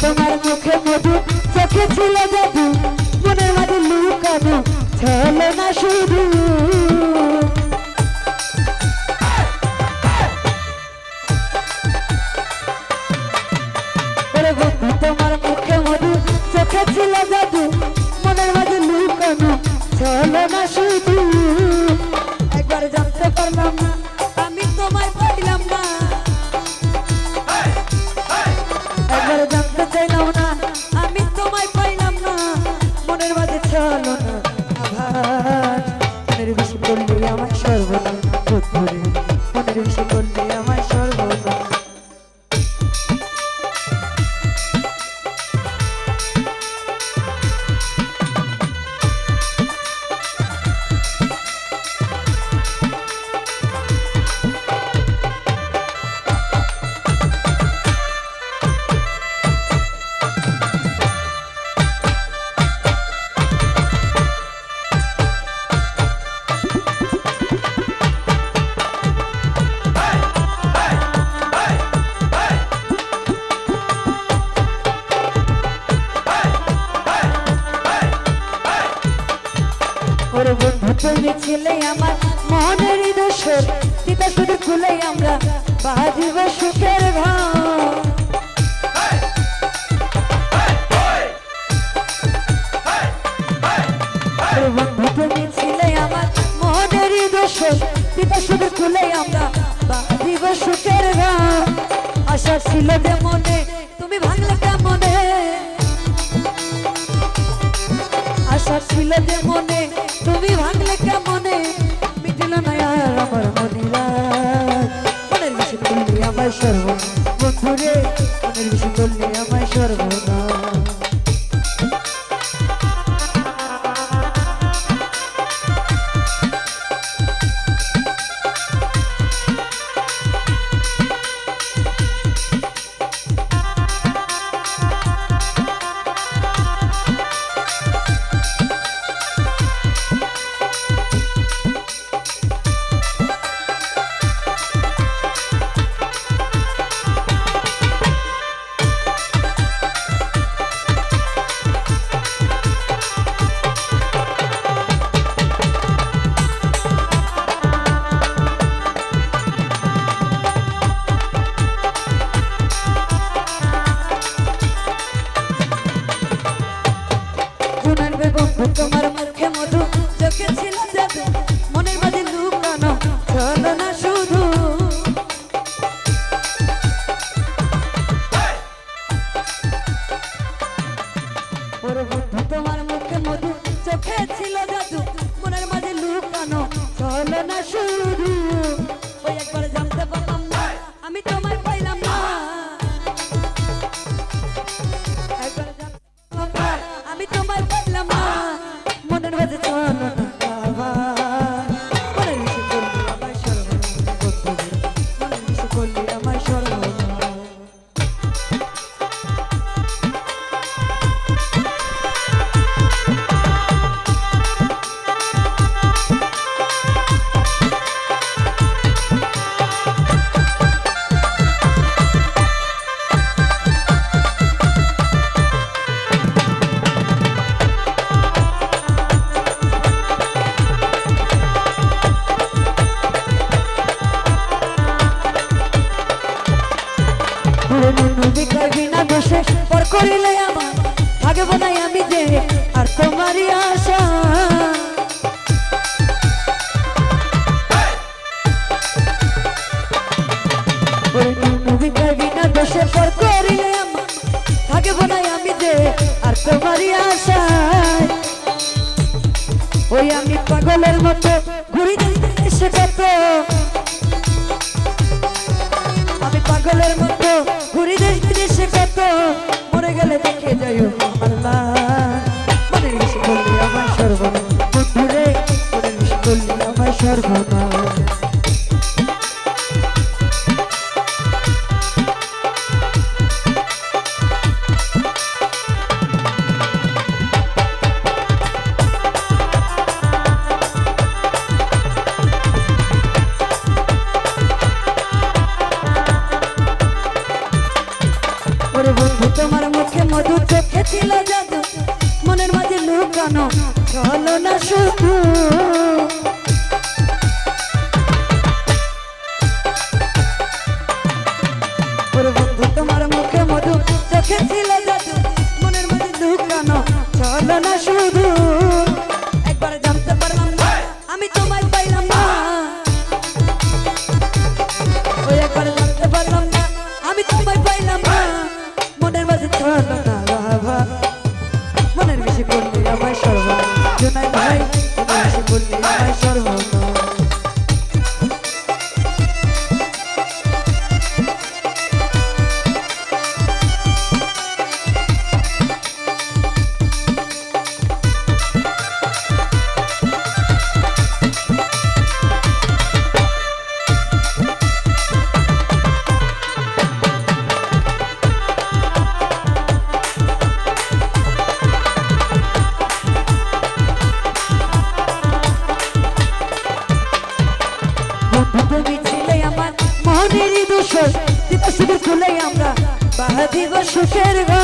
তোমার মুখে মধু চোখে ছিল জাদু মনের মাঝে লুকানো ছিলে আমার মনের দোষর তিতা শুধু খুলে আমরা বাজিব সুখের ছিলে আমার মনের দোষর তিতা শুধু খুলে আমরা বাজিব সুখের ঘর আশা ছিল যে মনে তুমি ভাঙলে কেমনে? আশা ছিল যে মনে তুমি ভাঙলে কেমনে? মিটিল না আমার মনিরা মনের বিষয় করলে আমার সর্ব বন্ধুরে মনের বিষয় ছিল জাদু মনের মাঝে লুকানো চলো না শুধু বোনাই আর তোমারই আশা। বিকার বিনা দোষে পর করিলে আমার বোনাই আমি যে, আর তোমারই আশা ওই আমি পাগলের মতো জানো চলো না শুধু তুলে আমরা বাহাদি গো সুখের গো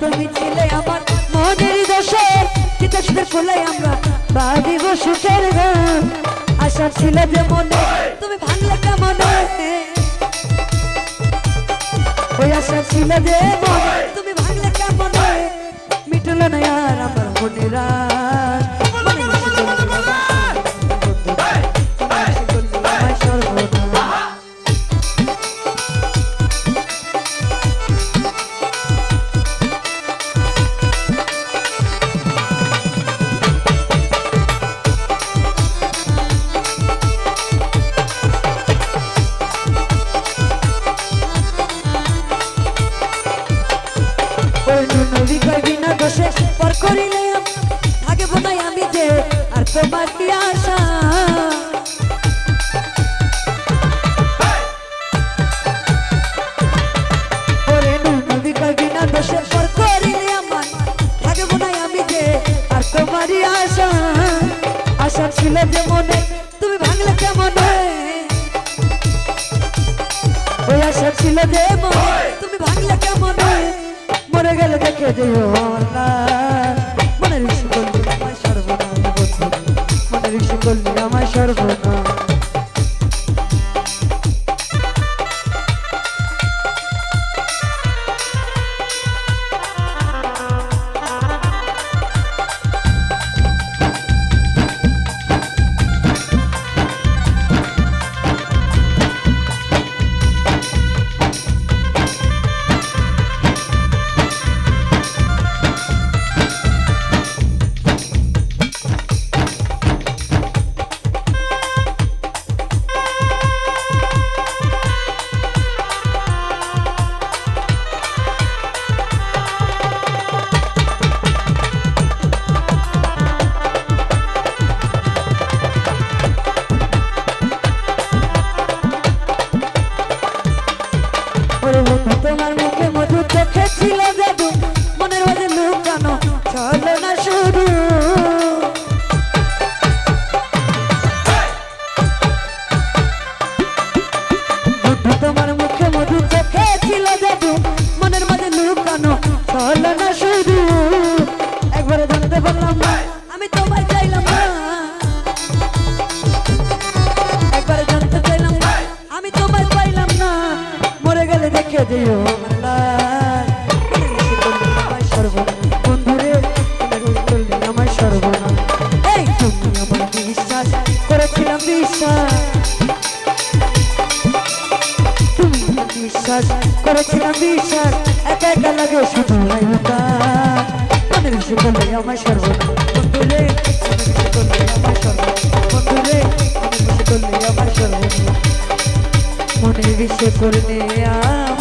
তুমি আমার মনের চিতা আমরা বাহাদি গো সুখের আশা ছিল যে মনে তুমি ভাঙলে ওই আশা ছিল যে মনে তুমি ভাঙলে কেমনে? মিটল না আর আমার মনেরা আশা ছিল যে মনে তুমি ভাঙলে কেমনে ওই আশা ছিল যে মনে তুমি ভাঙলে কেমনে মরে গেলে দেখে যেও না করেছিলাম বিশ্বাস একা একা লাগে শুধু মনের বিষয় করলে আমার সর্বনা বন্ধুরে, মনের করলে আমার